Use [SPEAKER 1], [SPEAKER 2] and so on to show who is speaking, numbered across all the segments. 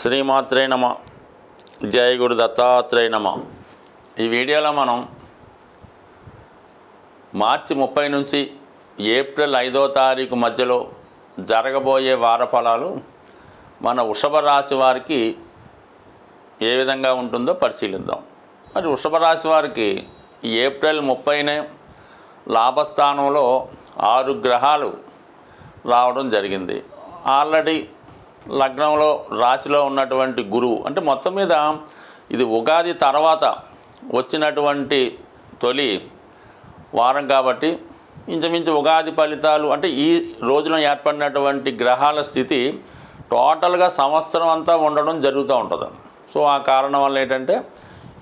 [SPEAKER 1] శ్రీమాత్రే నమ. జయ గురు దత్తాత్రేయ నమ. ఈ వీడియోలో మనం మార్చి ముప్పై నుంచి ఏప్రిల్ ఐదో తారీఖు మధ్యలో జరగబోయే వార ఫలాలు మన వృషభ రాశి వారికి ఏ విధంగా ఉంటుందో పరిశీలిద్దాం. మరి వృషభ రాశి వారికి ఈ ఏప్రిల్ ముప్పైనే లాభస్థానంలో ఆరు గ్రహాలు రావడం జరిగింది. ఆల్రెడీ లగ్నంలో రాశిలో ఉన్నటువంటి గురువు. అంటే మొత్తం మీద ఇది ఉగాది తర్వాత వచ్చినటువంటి తొలి వారం కాబట్టి ఇంచుమించు ఉగాది ఫలితాలు అంటే ఈ రోజున ఏర్పడినటువంటి గ్రహాల స్థితి టోటల్గా సంవత్సరం అంతా ఉండడం జరుగుతూ ఉంటుంది. సో ఆ కారణం వల్ల ఏంటంటే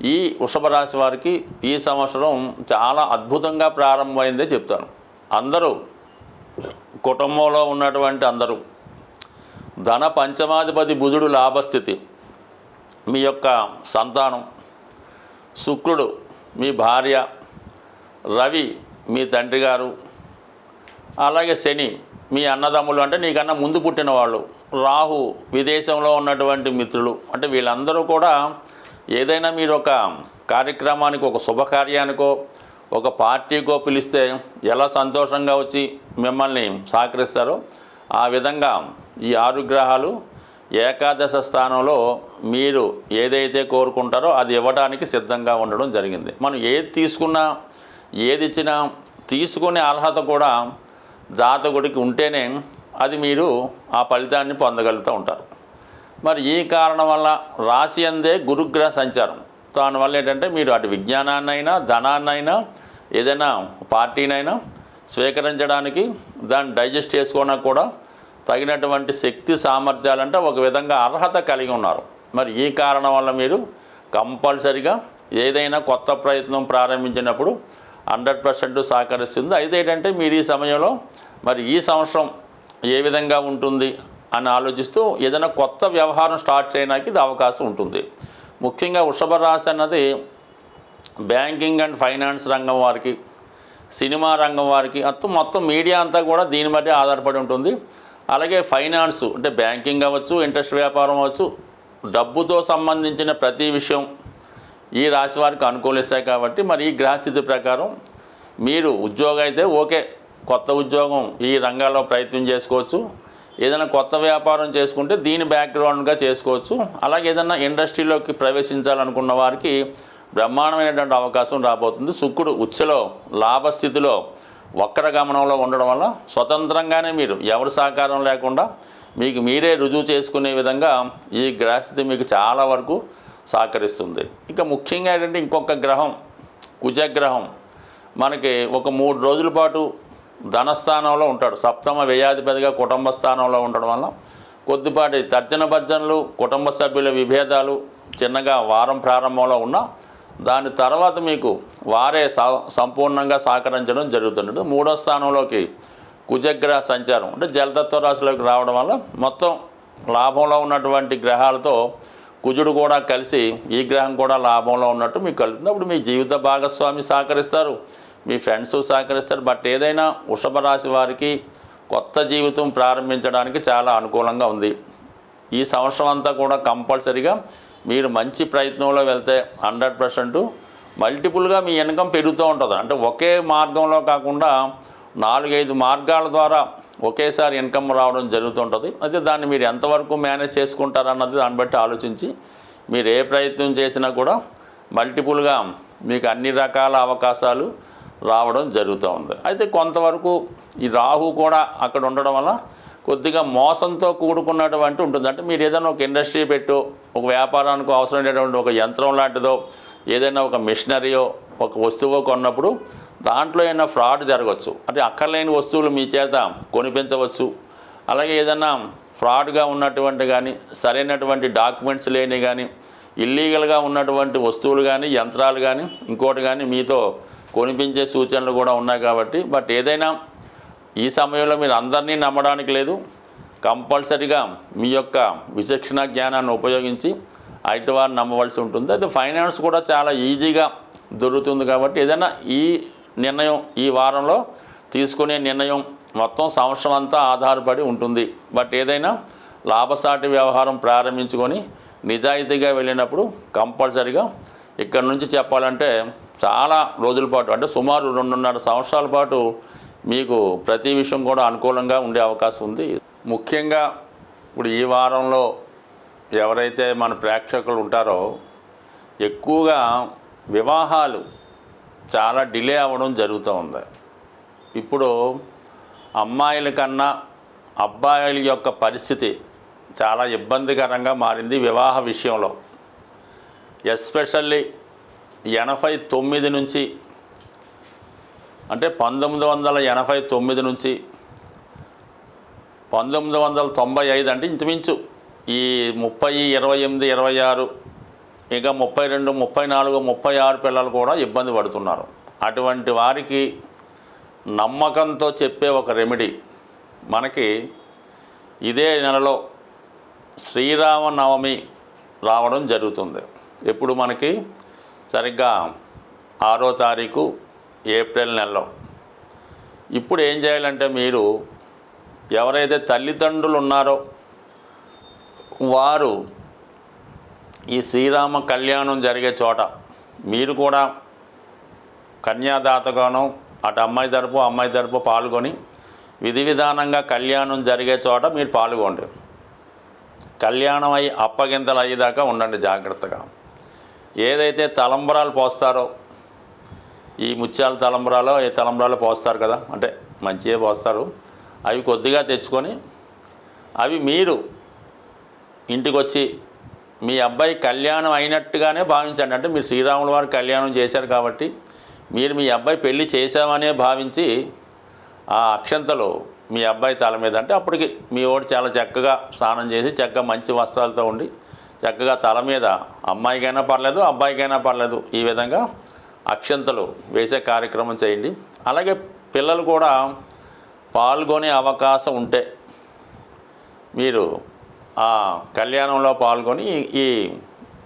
[SPEAKER 1] ఈ వృషభ రాశి వారికి ఈ సంవత్సరం చాలా అద్భుతంగా ప్రారంభమైందే చెప్తాను. అందరూ కుటుంబంలో ఉన్నటువంటి అందరూ ధన పంచమాధిపతి బుధుడు లాభస్థితి. మీ యొక్క సంతానం. శుక్రుడు మీ భార్య. రవి మీ తండ్రి గారు. అలాగే శని మీ అన్నదమ్ములు అంటే నీకన్నా ముందు పుట్టిన వాళ్ళు. రాహు విదేశంలో ఉన్నటువంటి మిత్రులు. అంటే వీళ్ళందరూ కూడా ఏదైనా మీరు ఒక కార్యక్రమానికి ఒక శుభకార్యానికో ఒక పార్టీకో పిలిస్తే ఎలా సంతోషంగా వచ్చి మిమ్మల్ని సహకరిస్తారో ఆ విధంగా ఈ ఆరు గ్రహాలు ఏకాదశ స్థానంలో మీరు ఏదైతే కోరుకుంటారో అది ఇవ్వడానికి సిద్ధంగా ఉండడం జరిగింది. మనం ఏది తీసుకున్నా ఏది ఇచ్చినా తీసుకునే అర్హత కూడా జాతకుడికి ఉంటేనే అది మీరు ఆ ఫలితాన్ని పొందగలుగుతూ ఉంటారు. మరి ఈ కారణం వల్ల రాశి అందే గురుగ్రహ సంచారం. దానివల్ల ఏంటంటే మీరు అటు విజ్ఞానాన్నైనా ధనాన్నైనా ఏదైనా పార్టీనైనా స్వీకరించడానికి దాన్ని డైజెస్ట్ చేసుకోవడానికి కూడా తగినటువంటి శక్తి సామర్థ్యాలంటే ఒక విధంగా అర్హత కలిగి ఉన్నారు. మరి ఈ కారణం వల్ల మీరు కంపల్సరిగా ఏదైనా కొత్త ప్రయత్నం ప్రారంభించినప్పుడు హండ్రెడ్ పర్సెంట్ సహకరిస్తుంది. అయితే ఏంటంటే మీరు ఈ సమయంలో మరి ఈ సంవత్సరం ఏ విధంగా ఉంటుంది అని ఆలోచిస్తూ ఏదైనా కొత్త వ్యవహారం స్టార్ట్ చేయడానికి ఇది అవకాశం ఉంటుంది. ముఖ్యంగా వృషభ రాశి అన్నది బ్యాంకింగ్ అండ్ ఫైనాన్స్ రంగం వారికి సినిమా రంగం వారికి మొత్తం మొత్తం మీడియా అంతా కూడా దీని బట్టి ఆధారపడి ఉంటుంది. అలాగే ఫైనాన్స్ అంటే బ్యాంకింగ్ అవ్వచ్చు ఇంట్రెస్ట్ వ్యాపారం అవ్వచ్చు డబ్బుతో సంబంధించిన ప్రతి విషయం ఈ రాశి వారికి అనుకూలిస్తాయి కాబట్టి మరి ఈ గ్రహస్థితి ప్రకారం మీరు ఉద్యోగం అయితే ఓకే కొత్త ఉద్యోగం ఈ రంగాల్లో ప్రయత్నం చేసుకోవచ్చు. ఏదైనా కొత్త వ్యాపారం చేసుకుంటే దీని బ్యాక్గ్రౌండ్గా చేసుకోవచ్చు. అలాగే ఏదైనా ఇండస్ట్రీలోకి ప్రవేశించాలనుకున్న వారికి బ్రహ్మాండమైనటువంటి అవకాశం రాబోతుంది. శుక్రుడు ఉచ్చలో లాభస్థితిలో వక్ర గమనంలో ఉండడం వల్ల స్వతంత్రంగానే మీరు ఎవరి సహకారం లేకుండా మీకు మీరే రుజువు చేసుకునే విధంగా ఈ గ్రహస్థితి మీకు చాలా వరకు సహకరిస్తుంది. ఇక ముఖ్యంగా ఏంటంటే ఇంకొక గ్రహం కుజగ్రహం. మనకి ఒక మూడు రోజుల పాటు ధనస్థానంలో ఉంటాడు. సప్తమ వ్యయాధిపతిగా కుటుంబ స్థానంలో ఉండడం వల్ల కొద్దిపాటి తర్జన భర్జనలు కుటుంబ సభ్యుల విభేదాలు చిన్నగా వారం ప్రారంభంలో ఉన్న దాని తర్వాత మీకు వారే స- సంపూర్ణంగా సహకరించడం జరుగుతుంది మూడో స్థానంలోకి కుజగ్రహ సంచారం అంటే జలతత్వ రాశిలోకి రావడం వల్ల మొత్తం లాభంలో ఉన్నటువంటి గ్రహాలతో కుజుడు కూడా కలిసి ఈ గ్రహం కూడా లాభంలో ఉన్నట్టు మీకు కలుగుతుంది. అప్పుడు మీ జీవిత భాగస్వామి సహకరిస్తారు మీ ఫ్రెండ్స్ సహకరిస్తారు. బట్ ఏదైనా వృషభ రాశి వారికి కొత్త జీవితం ప్రారంభించడానికి చాలా అనుకూలంగా ఉంది. ఈ సంవత్సరం అంతా కూడా కంపల్సరీగా మీరు మంచి ప్రయత్నంలో వెళ్తే హండ్రెడ్ పర్సెంట్ మల్టిపుల్గా మీ ఇన్కమ్ పెరుగుతూ ఉంటుంది. అంటే ఒకే మార్గంలో కాకుండా నాలుగైదు మార్గాల ద్వారా ఒకేసారి ఇన్కమ్ రావడం జరుగుతుంటుంది అయితే దాన్ని మీరు ఎంతవరకు మేనేజ్ చేసుకుంటారన్నది దాన్ని బట్టి ఆలోచించి మీరు ఏ ప్రయత్నం చేసినా కూడా మల్టిపుల్గా మీకు అన్ని రకాల అవకాశాలు రావడం జరుగుతూ ఉంది. అయితే కొంతవరకు ఈ రాహు కూడా అక్కడ ఉండడం వల్ల కొద్దిగా మోసంతో కూడుకున్నటువంటి ఉంటుంది. అంటే మీరు ఏదైనా ఒక ఇండస్ట్రీ పెట్టు ఒక వ్యాపారానికి అవసరమైనటువంటి ఒక యంత్రం లాంటిదో ఏదైనా ఒక మిషనరీయో ఒక వస్తువు కొన్నప్పుడు దాంట్లో ఏమైనా ఫ్రాడ్ జరగవచ్చు. అంటే అక్కర్లేని వస్తువులు మీ చేత కొనిపించవచ్చు. అలాగే ఏదైనా ఫ్రాడ్గా ఉన్నటువంటి కానీ సరైనటువంటి డాక్యుమెంట్స్ లేని కానీ ఇల్లీగల్గా ఉన్నటువంటి వస్తువులు కానీ యంత్రాలు కానీ ఇంకోటి కానీ మీతో కొనిపించే సూచనలు కూడా ఉన్నాయి కాబట్టి బట్ ఏదైనా ఈ సమయంలో మీరు అందరినీ నమ్మడానికి లేదు. కంపల్సరిగా మీ యొక్క విచక్షణ జ్ఞానాన్ని ఉపయోగించి వారిని నమ్మవలసి ఉంటుంది. అయితే ఫైనాన్స్ కూడా చాలా ఈజీగా దొరుకుతుంది కాబట్టి ఏదైనా ఈ నిర్ణయం ఈ వారంలో తీసుకునే నిర్ణయం మొత్తం సంవత్సరం అంతా ఆధారపడి ఉంటుంది. బట్ ఏదైనా లాభసాటి వ్యవహారం ప్రారంభించుకొని నిజాయితీగా వెళ్ళినప్పుడు కంపల్సరిగా ఇక్కడ నుంచి చెప్పాలంటే చాలా రోజుల పాటు అంటే సుమారు రెండున్నర సంవత్సరాల పాటు మీకు ప్రతి విషయం కూడా అనుకూలంగా ఉండే అవకాశం ఉంది. ముఖ్యంగా ఇప్పుడు ఈ వారంలో ఎవరైతే మన ప్రేక్షకులు ఉంటారో ఎక్కువగా వివాహాలు చాలా డిలే అవ్వడం జరుగుతూ ఉంది. ఇప్పుడు అమ్మాయిల కన్నా అబ్బాయిల యొక్క పరిస్థితి చాలా ఇబ్బందికరంగా మారింది వివాహ విషయంలో. ఎస్పెషల్లీ ఎనభై తొమ్మిది నుంచి అంటే పంతొమ్మిది వందల ఎనభై తొమ్మిది నుంచి పంతొమ్మిది వందల తొంభై ఐదు అంటే ఇంచుమించు ఈ ముప్పై ఇరవై ఎనిమిది ఇరవై ఆరు ఇంకా ముప్పై రెండు ముప్పై నాలుగు ముప్పై ఆరు పిల్లలు కూడా ఇబ్బంది పడుతున్నారు. అటువంటి వారికి నమ్మకంతో చెప్పే ఒక రెమెడీ. మనకి ఇదే నెలలో శ్రీరామనవమి రావడం జరుగుతుంది. ఎప్పుడు మనకి? సరిగ్గా ఆరో తారీఖు ఏప్రిల్ నెలలో. ఇప్పుడు ఏం చేయాలంటే మీరు ఎవరైతే తల్లిదండ్రులు ఉన్నారో వారు ఈ శ్రీరామ కళ్యాణం జరిగే చోట మీరు కూడా కన్యాదాతగాను అటు అమ్మాయి తరపు అమ్మాయి తరపు పాల్గొని విధి విధానంగా కళ్యాణం జరిగే చోట మీరు పాల్గొండి. కళ్యాణం అయ్యి అప్పగింతలు అయ్యేదాకా ఉండండి జాగ్రత్తగా. ఏదైతే తలంబరాలు పోస్తారో ఈ ముత్యాల తలంబరాలో ఏ తలంబరాలో పోస్తారు కదా అంటే మంచిగా పోస్తారు. అవి కొద్దిగా తెచ్చుకొని అవి మీరు ఇంటికి వచ్చి మీ అబ్బాయి కళ్యాణం అయినట్టుగానే భావించండి. అంటే మీరు శ్రీరాముల వారు కళ్యాణం చేశారు కాబట్టి మీరు మీ అబ్బాయి పెళ్ళి చేశామనే భావించి ఆ అక్షంతలు మీ అబ్బాయి తల మీద అంటే అప్పటికి మీ ఓడి చాలా చక్కగా స్నానం చేసి చక్కగా మంచి వస్త్రాలతో ఉండి చక్కగా తల మీద అమ్మాయికైనా పర్లేదు అబ్బాయికైనా పర్లేదు ఈ విధంగా అక్షంతలు వేసే కార్యక్రమం చేయండి. అలాగే పిల్లలు కూడా పాల్గొనే అవకాశం ఉంటే మీరు ఆ కళ్యాణంలో పాల్గొని ఈ-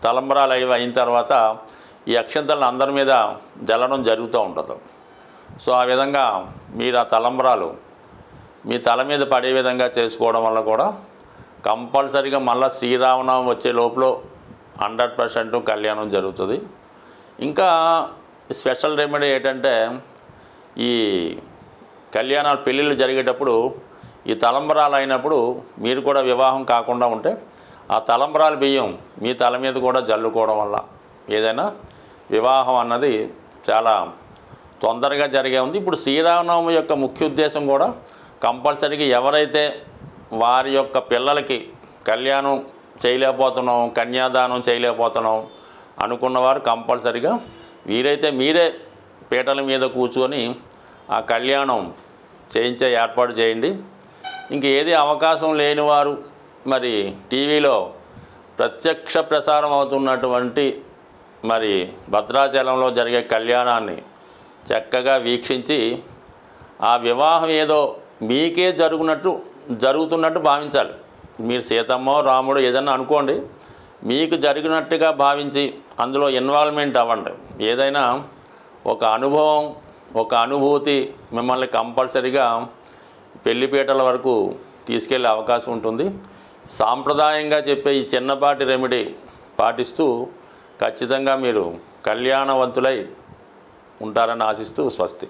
[SPEAKER 1] తలంబరాలు అవి అయిన తర్వాత ఈ అక్షంతలను అందరి మీద జల్లడం జరుగుతూ ఉంటుంది. సో ఆ విధంగా మీరు ఆ తలంబరాలు మీ తల మీద పడే విధంగా చేసుకోవడం వల్ల కూడా కంపల్సరీగా మళ్ళీ శ్రీరామనవం వచ్చే లోపల హండ్రెడ్ పర్సెంట్ కళ్యాణం జరుగుతుంది. ఇంకా స్పెషల్ రెమెడీ ఏంటంటే ఈ కళ్యాణాలు పెళ్ళిళ్ళు జరిగేటప్పుడు ఈ తలంబరాలు అయినప్పుడు మీరు కూడా వివాహం కాకుండా ఉంటే ఆ తలంబరాలు బియ్యం మీ తల మీద కూడా జల్లుకోవడం వల్ల ఏదైనా వివాహం అన్నది చాలా తొందరగా జరిగే ఉంది. ఇప్పుడు శ్రీరామనవమి యొక్క ముఖ్య ఉద్దేశం కూడా కంపల్సరీగా ఎవరైతే వారి యొక్క పిల్లలకి కళ్యాణం చేయలేకపోతున్నాం కన్యాదానం చేయలేకపోతున్నాం అనుకున్నవారు కంపల్సరీగా వీరైతే మీరే పీటల మీద కూర్చొని ఆ కళ్యాణం చేయించే ఏర్పాటు చేయండి. ఇంక ఏది అవకాశం లేనివారు మరి టీవీలో ప్రత్యక్ష ప్రసారం అవుతున్నటువంటి మరి భద్రాచలంలో జరిగే కళ్యాణాన్ని చక్కగా వీక్షించి ఆ వివాహం ఏదో మీకే జరుగునట్టు జరుగుతున్నట్టు భావించాలి. మీరు సీతమ్మో రాముడు ఏదన్నా అనుకోండి మీకు జరిగినట్టుగా భావించి అందులో ఇన్వాల్వ్మెంట్ అవ్వండి. ఏదైనా ఒక అనుభవం ఒక అనుభూతి మిమ్మల్ని కంపల్సరిగా పెళ్ళిపీటల వరకు తీసుకెళ్ళే అవకాశం ఉంటుంది. సాంప్రదాయంగా చెప్పే ఈ చిన్నపాటి రెమెడీ పాటిస్తూ ఖచ్చితంగా మీరు కళ్యాణవంతులై ఉంటారని ఆశిస్తూ స్వస్తి.